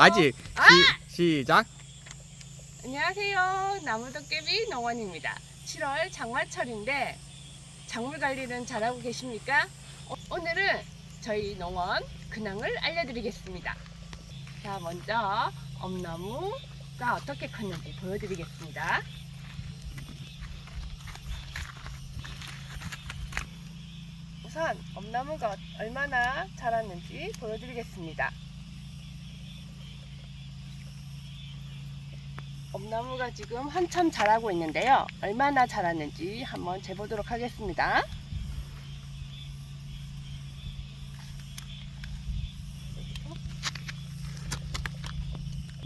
아직 아! 시, 시작. 안녕하세요. 나무도깨비 농원입니다. 7월 장마철인데 작물 관리는 잘하고 계십니까? 어, 오늘은 저희 농원 근황을 알려드리겠습니다. 자, 먼저 엄나무가 어떻게 컸는지 보여드리겠습니다. 우선 엄나무가 얼마나 자랐는지 보여드리겠습니다. 엄나무가 지금 한참 자라고 있는데요. 얼마나 자랐는지 한번 재보도록 하겠습니다.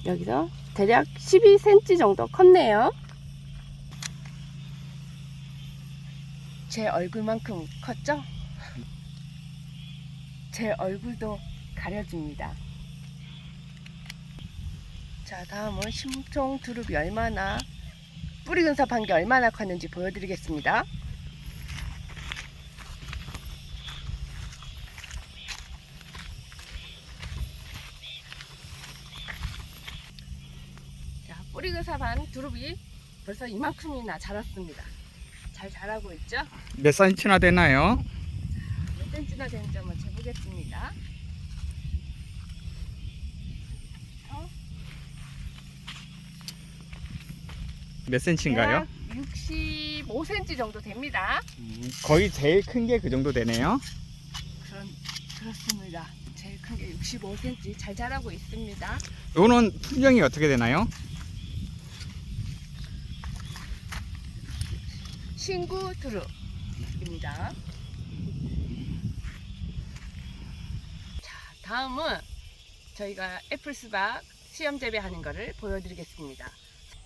여기서 대략 12cm 정도 컸네요. 제 얼굴만큼 컸죠? 제 얼굴도 가려집니다. 자, 다음은 심통 두릅이 얼마나 뿌리 근삽한 게 얼마나 컸는지 보여드리겠습니다. 자, 뿌리 근삽한 두릅이 벌써 이만큼이나 자랐습니다. 잘 자라고 있죠? 몇 cm나 되나요? 몇 센치나 되는지 한번 재보겠습니다. 몇 cm인가요? 65cm 정도 됩니다. 음, 거의 제일 큰 게 그 정도 되네요. 그런, 그렇습니다. 제일 큰 게 65cm 잘 자라고 있습니다. 요거는 품종이 어떻게 되나요? 신구 두릅입니다. 자, 다음은 저희가 애플 수박 시험 재배하는 거를 보여드리겠습니다.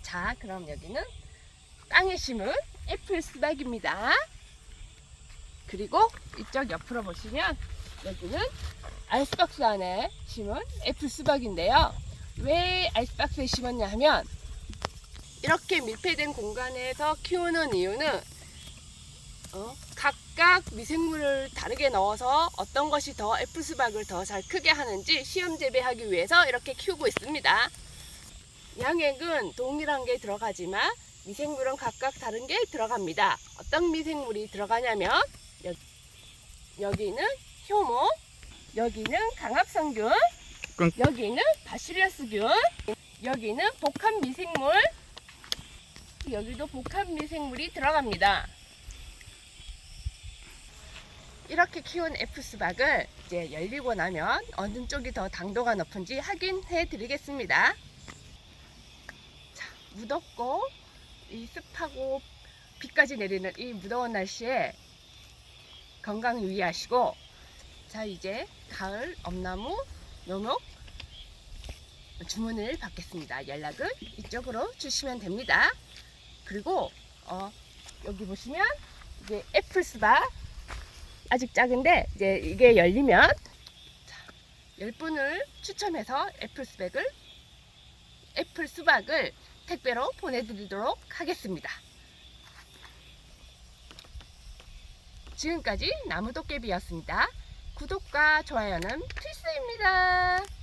자, 그럼 여기는 땅에 심은 애플 수박입니다. 그리고 이쪽 옆으로 보시면 여기는 아이스박스 안에 심은 애플 수박인데요. 왜 아이스박스에 심었냐 하면 이렇게 밀폐된 공간에서 키우는 이유는 어, 각각 미생물을 다르게 넣어서 어떤 것이 더 애플 수박을 더 잘 크게 하는지 시험 재배하기 위해서 이렇게 키우고 있습니다. 양액은 동일한 게 들어가지만 미생물은 각각 다른 게 들어갑니다. 어떤 미생물이 들어가냐면 여, 여기는 효모, 여기는 강합성균, 끈. 여기는 바시리아스균, 여기는 복합 미생물, 여기도 복합 미생물이 들어갑니다. 이렇게 키운 수박을 이제 열리고 나면 어느 쪽이 더 당도가 높은지 확인해 드리겠습니다. 자, 무덥고 이 습하고 비까지 내리는 이 무더운 날씨에 건강 유의하시고 자 이제 가을 엄나무 묘목 주문을 받겠습니다. 연락은 이쪽으로 주시면 됩니다. 그리고 어, 여기 보시면 이게 애플 수박 아직 작은데 이제 이게 열리면 자, 10분을 추첨해서 애플 수박을 애플 수박을 택배로 보내드리도록 하겠습니다. 지금까지 나무도깨비였습니다. 구독과 좋아요는 필수입니다.